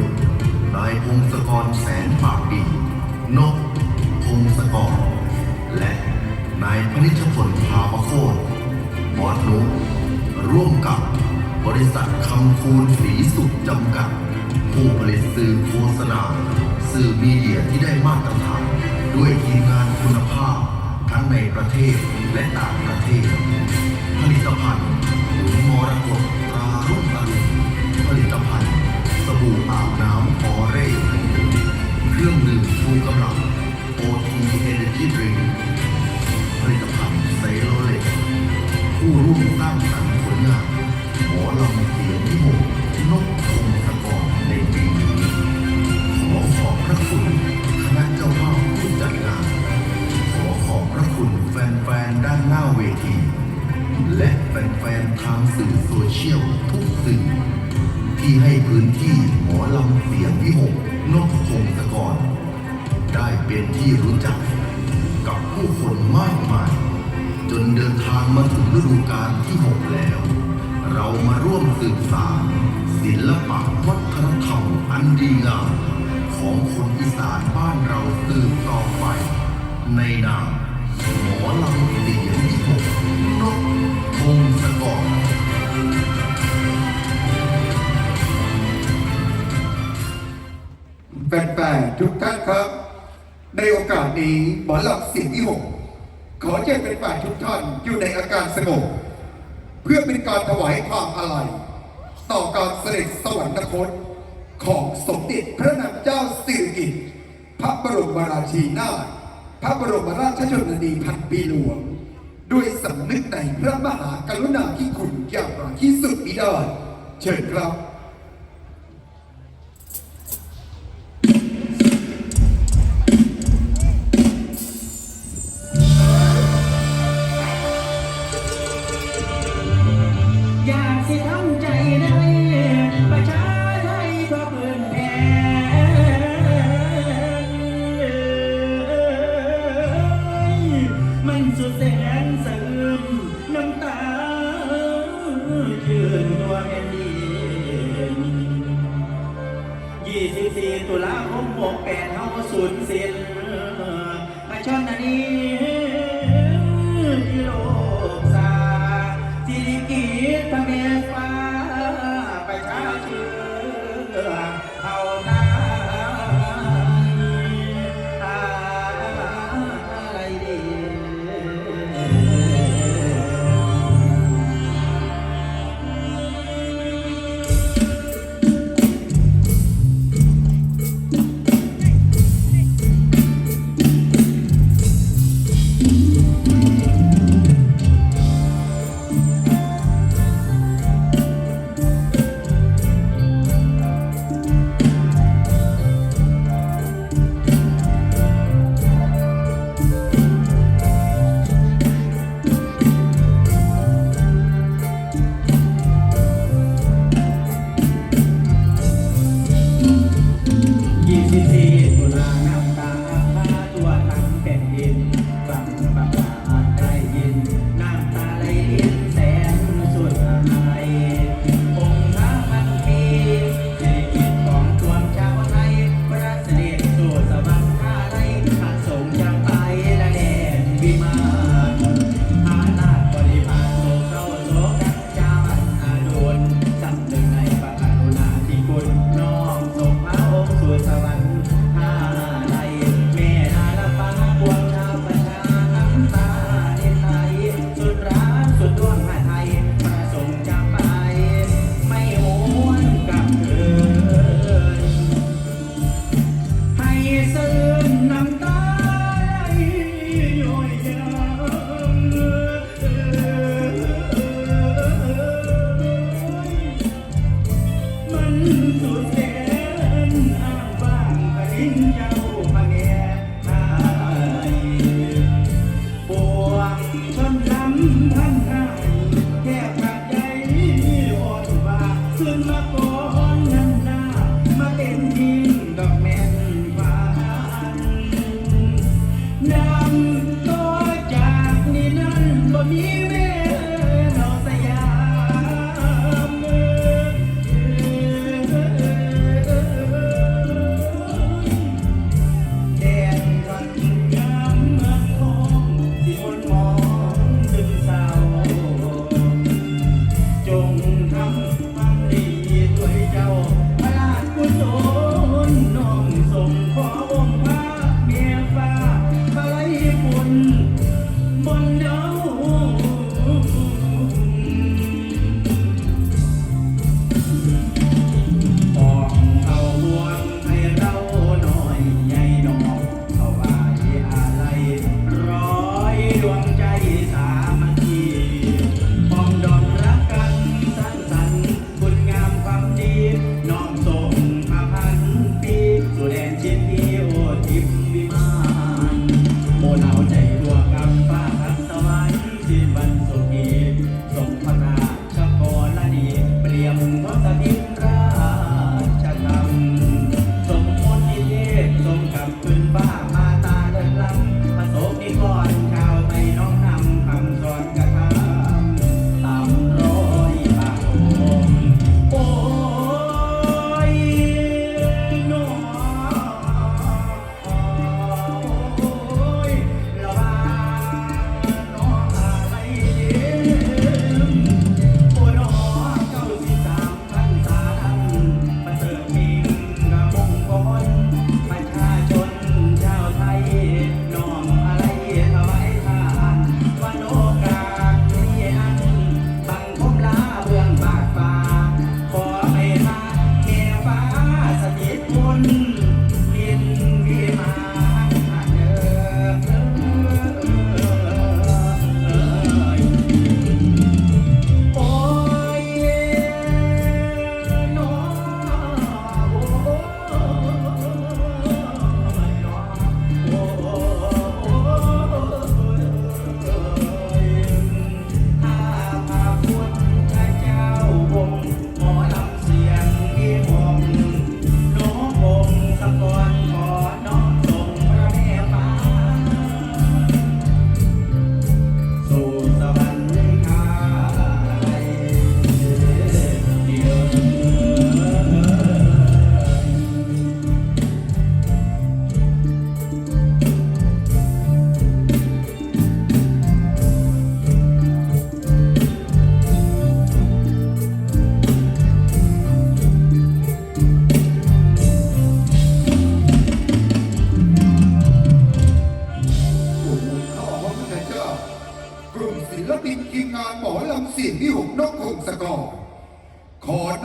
ยนายพงศกรแสนปากดีนกพงศกร และนายพนิชพลพาประโคตรบอสนุกร่วมกับบริษัทคำคูณสีสุขจำกัด ผู้ผลิตสื่อโฆษณา สื่อมีเดียที่ได้มาตรฐาน ด้วยทีมงานคุณภาพ ทั้งในประเทศและต่างประเทศ ผลิตภัณฑ์หรือมรกตรา ที และแฟนๆทางสื่อโซเชียลทุกสื่อ ที่ให้พื้นที่หมอลำเสียงวิหกนกพงศกร ได้เป็นที่รู้จักกับผู้คนมากมาย จนเดินทางมาถึงฤดูกาลที่หกแล้ว เรามาร่วมสืบสานศิลปะวัฒนธรรมอันดีงามของคนอีสานบ้านเราสืบต่อไป ในนามหมอลำเสียงวิหกาสนี้หมอลำเสียงที่หกขอเชิญเป็นฝ่ายทุกท่านอยู่ในอาการสงบ เพื่อเป็นการถวายความอาลัยต่อการเสด็จสวรรคตของสมเด็จพระนางเจ้าสิริกิติ์พระบรมราชินีนาถพระบรมราชชนนีพันปีหลวง ด้วยสำนึกในพระมหากรุณาธิคุณอย่างที่สุดมิได้ เชิญครับ อยากสิทำใจได้ ประชาไทยทั่วพื้นแผ่มันสุดแสนสะอื้นน้ำตายืนตัวแผ่นดิน24ตุลาคม68เฮาสูญสิ้นมาชนนี้ Jesus.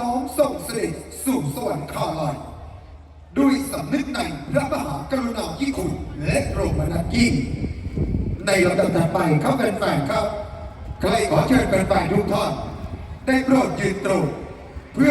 น้อมส่งเสด็จสู่สวรรคาลัยด้วยสำนึกในพระมหากรุณาธิคุณและโรดนักยิ่งในลำดับต่อไปครับแฟนๆครับ ใครขอเชิญแฟนๆทุกท่านได้โปรดยืนตรง